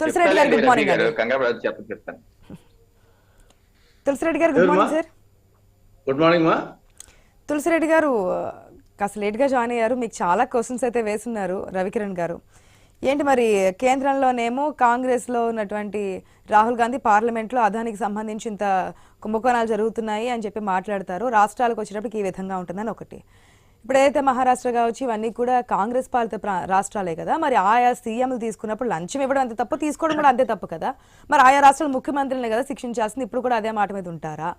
తులసిరెడ్డి గారు good morning చెప్ప చెప్తాను తులసిరెడ్డి గారు good? Morning sir. Good morning మా? తులసిరెడ్డి గారు కాస్త లేట్గా జాయిన్ అయ్యారు మీకు చాలా క్వశ్చన్స్ అయితే వేస్తున్నారు రవికిరణ్ గారు. ఏంటి మరి కేంద్రంలోనేమో కాంగ్రెస్లో ఉన్నటువంటి రాహుల్ గాంధీ పార్లమెంట్లో అదానికి సంబంధించి ఇంత కుంభకోణాలు జరుగుతున్నాయి అని చెప్పి మాట్లాడతారు రాష్ట్రాలకు వచ్చేటప్పటికి ఈ విధంగా ఉంటుందని ఒకటి. ఇప్పుడు ఏదైతే మహారాష్ట్ర కావచ్చు ఇవన్నీ కూడా కాంగ్రెస్ పాలిత రాష్ట్రాలే కదా. మరి ఆయా సీఎంలు తీసుకున్నప్పుడు లంచం ఇవ్వడం అంతే తప్పు తీసుకోవడం కూడా అంతే తప్పు కదా. మరి ఆయా రాష్ట్రాల ముఖ్యమంత్రులనే కదా శిక్షించాల్సింది ఇప్పుడు కూడా అదే మాట మీద ఉంటారా?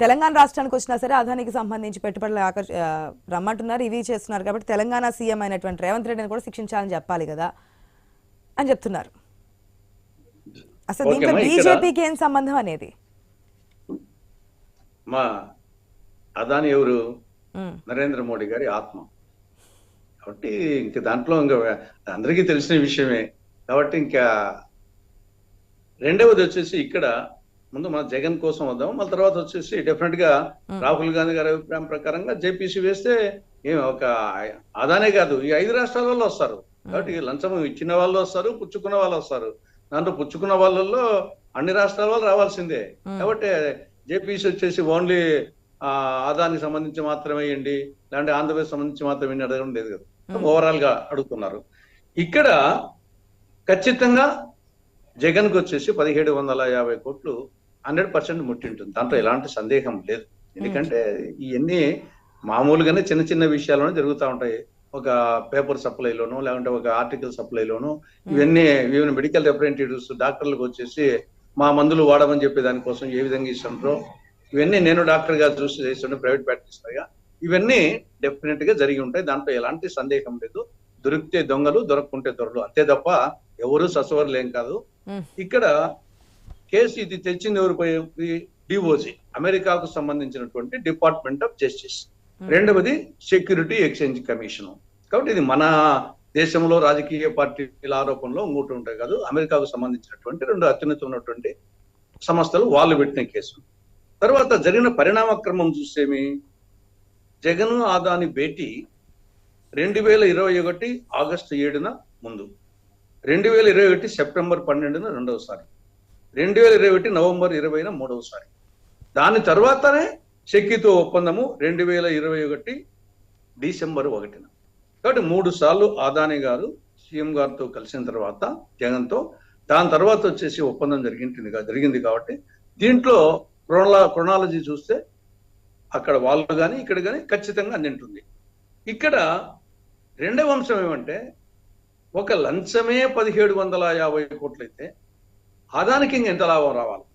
తెలంగాణ రాష్ట్రానికి వచ్చినా సరే అదానికి సంబంధించి పెట్టుబడులు ఆకర్ష రమ్మంటున్నారు ఇవి చేస్తున్నారు కాబట్టి తెలంగాణ సీఎం అయినటువంటి రేవంత్ రెడ్డిని కూడా శిక్షించాలని చెప్పాలి కదా అని చెప్తున్నారు. అసలు దీంట్లో బీజేపీకి ఏం సంబంధం అనేది? మా అదాని ఎవరు? నరేంద్ర మోడీ గారి ఆత్మ. కాబట్టి ఇంక దాంట్లో ఇంకా అందరికీ తెలిసిన విషయమే. కాబట్టి ఇంకా రెండవది వచ్చేసి ఇక్కడ ముందు మన జగన్ కోసం వద్దాం మళ్ళీ తర్వాత వచ్చేసి డెఫినెట్గా రాహుల్ గాంధీ గారి అభిప్రాయం ప్రకారంగా జేపీసీ వేస్తే ఏం ఒక అదానే కాదు ఈ ఐదు రాష్ట్రాల వాళ్ళు వస్తారు. కాబట్టి లంచం ఇచ్చిన వాళ్ళు వస్తారు పుచ్చుకున్న వాళ్ళు వస్తారు. దాంట్లో పుచ్చుకున్న వాళ్ళల్లో అన్ని రాష్ట్రాల వాళ్ళు రావాల్సిందే. కాబట్టి జేపీసీ వచ్చేసి ఓన్లీ ఆదానికి సంబంధించి మాత్రమే వేయండి లేదంటే ఆంధ్రప్రదేశ్ సంబంధించి మాత్రమే అడగడం లేదు కదా. ఓవరాల్గా అడుగుతున్నారు. ఇక్కడ ఖచ్చితంగా జగన్కు వచ్చేసి పదిహేడు వందల యాభై కోట్లు హండ్రెడ్ పర్సెంట్ ముట్టింటుంది. దాంట్లో ఎలాంటి సందేహం లేదు. ఎందుకంటే ఇవన్నీ మామూలుగానే చిన్న చిన్న విషయాల్లోనే జరుగుతూ ఉంటాయి. ఒక పేపర్ సప్లైలోను లేకుంటే ఒక ఆర్టికల్ సప్లైలోను ఇవన్నీ ఈవెన్ మెడికల్ రిప్రజెంటేటివ్స్ డాక్టర్లకు వచ్చేసి మా మందులు వాడమని చెప్పే దానికోసం ఏ విధంగా ఇస్తుంటారో ఇవన్నీ నేను డాక్టర్గా చూసి చేస్తుంటే ప్రైవేట్ ప్రాక్టీస్ లాగా ఇవన్నీ డెఫినెట్గా జరిగి ఉంటాయి. దాంట్లో ఎలాంటి సందేహం లేదు. దొరికితే దొంగలు దొరకకుంటే దొరలు. అంతే తప్ప ఎవరు ససవర్లేం కాదు. ఇక్కడ కేసు ఇది తెచ్చింది ఎవరిపై డిఓజీ అమెరికాకు సంబంధించినటువంటి డిపార్ట్మెంట్ ఆఫ్ జస్టిస్. రెండవది సెక్యూరిటీ ఎక్స్చేంజ్ కమిషన్. కాబట్టి ఇది మన దేశంలో రాజకీయ పార్టీల ఆరోపణలో ఇంకోటి ఉంటాయి కాదు. అమెరికాకు సంబంధించినటువంటి రెండు అత్యున్నత ఉన్నటువంటి సంస్థలు వాళ్ళు పెట్టిన కేసు. తర్వాత జరిగిన పరిణామక్రమం చూసేమి? జగన్ ఆదాని భేటీ రెండు వేల ఇరవై ఒకటి ఆగస్టు ఏడున ముందు. రెండు వేల ఇరవై ఒకటి సెప్టెంబర్ పన్నెండున రెండవసారి. రెండు వేల ఇరవై ఒకటి నవంబర్ ఇరవైన మూడవసారి. దాని తర్వాతనే శక్తితో ఒప్పందము రెండు వేల ఇరవై ఒకటి డిసెంబర్ ఒకటిన. కాబట్టి మూడు సార్లు ఆదాని గారు సీఎం గారితో కలిసిన తర్వాత జగన్తో దాని తర్వాత వచ్చేసి ఒప్పందం జరిగింది జరిగింది కాబట్టి దీంట్లో క్రోనలా క్రొనాలజీ చూస్తే అక్కడ వాళ్ళు కానీ ఇక్కడ కానీ ఖచ్చితంగా అందింటుంది. ఇక్కడ రెండవ అంశం ఏమంటే ఒక లంచమే పదిహేడు వందల యాభై కోట్లయితే ఆదానికి ఇంక ఎంత లాభం రావాలి?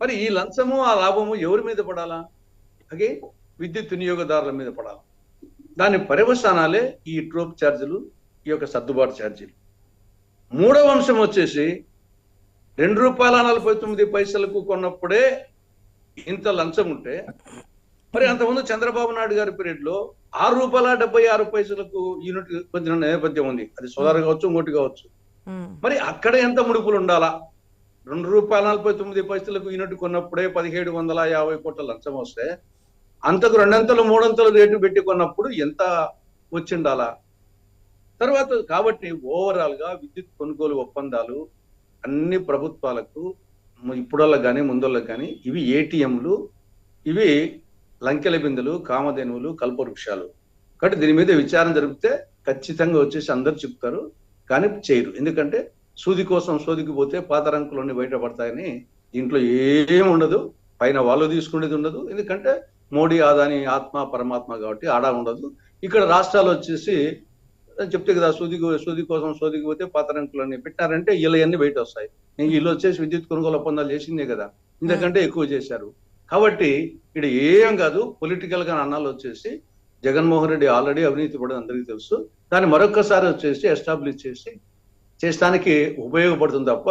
మరి ఈ లంచము ఆ లాభము ఎవరి మీద పడాలా? అలాగే విద్యుత్ వినియోగదారుల మీద పడాలి. దాని పర్యవసానాలే ఈ ట్రోప్ ఛార్జీలు ఈ యొక్క సర్దుబాటు ఛార్జీలు. మూడవ అంశం వచ్చేసి రెండు రూపాయల నలభై తొమ్మిది పైసలకు కొన్నప్పుడే ఇంత లంచం ఉంటే మరి అంతకుముందు చంద్రబాబు నాయుడు గారి పీరియడ్లో ఆరు రూపాయల డెబ్బై ఆరు పైసలకు యూనిట్ కొంచెం నేపథ్యం ఉంది. అది సోదరు కావచ్చు ఇంకోటి కావచ్చు. మరి అక్కడ ఎంత ముడుపులు ఉండాలా? రెండు రూపాయల నలభై తొమ్మిది పైసలకు యూనిట్ కొన్నప్పుడే పదిహేడు వందల యాభై కోట్ల లంచం వస్తే అంతకు రెండంతలు మూడంతలు రేటు పెట్టి కొన్నప్పుడు ఎంత వచ్చిండాలా? తర్వాత కాబట్టి ఓవరాల్గా విద్యుత్ కొనుగోలు ఒప్పందాలు అన్ని ప్రభుత్వాలకు ఇప్పుడోళ్ళకి కానీ ముందోళ్ళకి కానీ ఇవి ఏటీఎంలు ఇవి లంకెల బిందెలు కామధేనువులు కల్పవృక్షాలు. కాబట్టి దీని మీద విచారణ జరిపితే ఖచ్చితంగా వచ్చేసి అందరు చెప్తారు కానీ చేయరు. ఎందుకంటే సూది కోసం సూదికి పోతే పాతరంకులన్నీ బయటపడతాయని దీంట్లో ఏం ఉండదు. పైన వాళ్ళు తీసుకునేది ఉండదు. ఎందుకంటే మోడీ ఆదాని ఆత్మ పరమాత్మ కాబట్టి ఆడా ఉండదు. ఇక్కడ రాష్ట్రాలు వచ్చేసి చెప్తే కదా సూది సూది కోసం సోదికి పోతే పాత రంకులన్నీ పెట్టారంటే వీళ్ళవన్నీ బయట వస్తాయి ఇల్లు వీళ్ళు వచ్చేసి విద్యుత్ కొనుగోలు ఒప్పందాలు చేసిందే కదా ఇంతకంటే ఎక్కువ చేశారు. కాబట్టి ఇక్కడ ఏం కాదు పొలిటికల్గా అన్నాలు వచ్చేసి జగన్మోహన్ రెడ్డి ఆల్రెడీ అవినీతి పడడం అందరికీ తెలుసు. దాన్ని మరొకసారి వచ్చేసి ఎస్టాబ్లిష్ చేసి చేస్తానికి ఉపయోగపడుతుంది తప్ప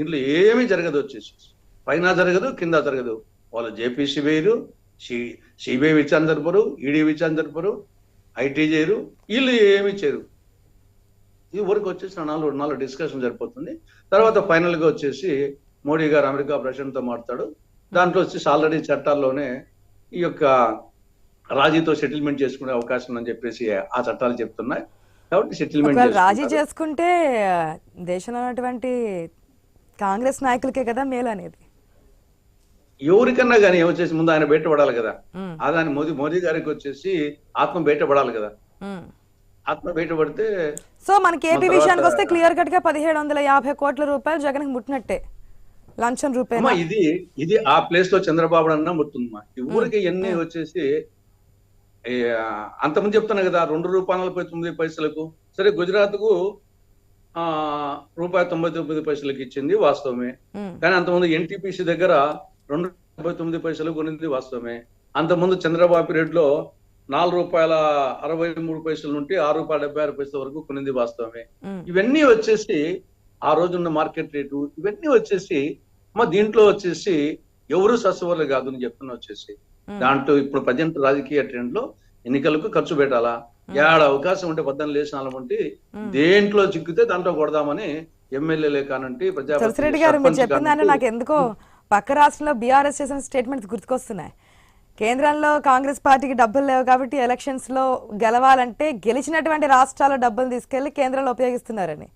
ఇంట్లో ఏమీ జరగదు వచ్చేసి. పైన జరగదు కింద జరగదు. వాళ్ళు జేపీసీ వేయరు సిబిఐ విచారణ జరపరు ఈడీ విచారణ జరపరు ఐటీ చేయరు వీళ్ళు ఏమీ చేయరు. ఈ వరకు వచ్చేసి నాలుగు నాలుగు డిస్కషన్ సరిపోతుంది తర్వాత ఫైనల్గా వచ్చేసి మోడీ గారు అమెరికా ప్రెసిడెంట్తో మాట్లాడు. దాంట్లో వచ్చేసి ఆల్రెడీ చట్టాల్లోనే ఈ యొక్క రాజీతో సెటిల్మెంట్ చేసుకునే అవకాశం ఉందని చెప్పేసి ఆ చట్టాలు చెప్తున్నాయి. కాబట్టి సెటిల్మెంట్ రాజీ చేసుకుంటే దేశంలో ఉన్నటువంటి కాంగ్రెస్ నాయకులకే కదా మేలు అనేది. ఎవరికన్నా కానీ ఏమొచ్చేసి ముందు ఆయన బయటపడాలి కదా. అదాని మోదీ మోదీ గారికి వచ్చేసి ఆత్మ బయటపడాలి కదా. ఆత్మ బయటపడితే సో మనకి ఏపీ విషయానికి వస్తే క్లియర్ కట్గా పదిహేడు వందల యాభై కోట్ల రూపాయలు జగన్ ముట్టినట్టే. లంచం రూపాయలు ఇది ఇది ఆ ప్లేస్లో చంద్రబాబు అన్న ముట్టుందమ్మా. ఈ ఊరికి ఎన్ని వచ్చేసి అంతకుముందు చెప్తున్నా కదా రెండు రూపాయల నలభై తొమ్మిది పైసలకు. సరే గుజరాత్కు ఆ రూపాయి తొంభై తొమ్మిది పైసలకి ఇచ్చింది వాస్తవమే. కానీ అంతకుముందు ఎన్టీపీసీ దగ్గర రెండు డెబ్బై తొమ్మిది పైసలు కొనింది వాస్తవమే. అంతకుముందు చంద్రబాబు రేట్లో నాలుగు రూపాయల అరవై మూడు పైసల నుండి ఆరు రూపాయల డెబ్బై ఆరు పైసల వరకు కొనింది వాస్తవమే. ఇవన్నీ వచ్చేసి ఆ రోజున్న మార్కెట్ రేటు ఇవన్నీ వచ్చేసి మా దీంట్లో వచ్చేసి ఎవరు సస్వర్లు కాదు అని చెప్తున్నా వచ్చేసి. దాంట్లో ఇప్పుడు ప్రజెంట్ రాజకీయ ట్రెండ్లో ఎన్నికలకు ఖర్చు పెట్టాలా? ఏడ అవకాశం ఉంటే పద్దెనిమిది లేచిన ఉంటే దేంట్లో చిక్కితే దాంట్లో కొడదామని ఎమ్మెల్యేలే కానంటే తులసిరెడ్డి గారు మీరు నాకు ఎందుకో పక్క రాష్ట్రంలో బీఆర్ఎస్ చేసిన స్టేట్మెంట్స్ గుర్తుకొస్తున్నాయి. కేంద్రంలో కాంగ్రెస్ పార్టీకి డబ్బులు లేవు కాబట్టి ఎలక్షన్స్లో గెలవాలంటే గెలిచినటువంటి రాష్ట్రాల డబ్బులు తీసుకెళ్ళి కేంద్రంలో ఉపయోగిస్తున్నారని.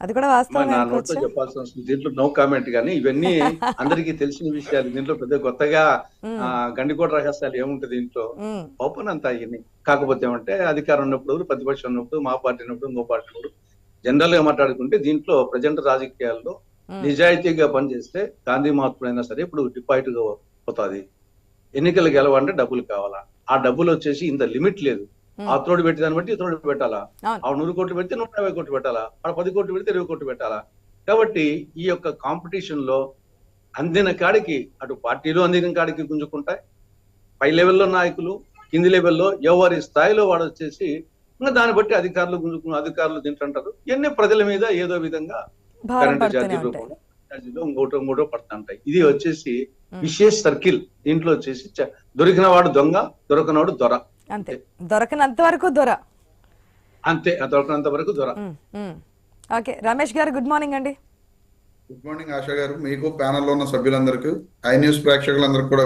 అది కూడా చెప్పాల్సిన అవసరం లేదు. దీంట్లో నో కామెంట్ కానీ ఇవన్నీ అందరికీ తెలిసిన విషయాలు. దీంట్లో పెద్ద కొత్తగా గండికోట రహస్యాలు ఏముంటది దీంట్లో? ఓపెన్ అంతా అయ్యింది కాకపోతే ఏమంటే అధికారం ఉన్నప్పుడు ప్రతిపక్షం ఉన్నప్పుడు మా పార్టీ ఉన్నప్పుడు ఇంకో పార్టీ ఉన్నప్పుడు జనరల్గా మాట్లాడుకుంటే దీంట్లో ప్రజెంట్ రాజకీయాల్లో నిజాయితీగా పనిచేస్తే గాంధీ మహాత్ముడైనా సరే ఇప్పుడు డిపాయిట్గా పోతుంది. ఎన్నికలు గెలవాలంటే డబ్బులు కావాలా? ఆ డబ్బులు వచ్చేసి ఇంత లిమిట్ లేదు. ఆ తోడు పెట్టి దాన్ని బట్టి తోడు పెట్టాలా. ఆ నూరు కోట్లు పెడితే నూట యాభై కోట్లు పెట్టాలా? ఆ పది కోట్లు పెడితే ఇరవై కోట్లు పెట్టాలా? కాబట్టి ఈ యొక్క కాంపిటీషన్లో అందిన కాడికి అటు పార్టీలు అందిన కాడికి గుంజుకుంటాయి. పై లెవెల్లో నాయకులు కింది లెవెల్లో ఎవరి స్థాయిలో వాడు వచ్చేసి ఇంకా దాన్ని బట్టి అధికారులు గుంజుకున్న అధికారులు తింటుంటారు. ఇవన్నీ ప్రజల మీద ఏదో విధంగా కరెంటు పడుతూనే ఛార్జీల ఇంకోటో ఇంకోటో పడుతుంటాయి ఇది వచ్చేసి విశేష సర్కిల్. దీంట్లో వచ్చేసి దొరికిన వాడు దొంగ దొరకనవాడు దొర. అంతే. దొరకనంత వరకు దొర. అంతే ఆ దొరకనంత వరకు దొర. ఓకే రమేష్ గారు గుడ్ మార్నింగ్ అండి. గుడ్ మార్నింగ్ ఆశా గారు. మీకు ప్యానెల్లో ఉన్న సభ్యులందరికీ ఐ న్యూస్ ప్రేక్షకులందరికీ కూడా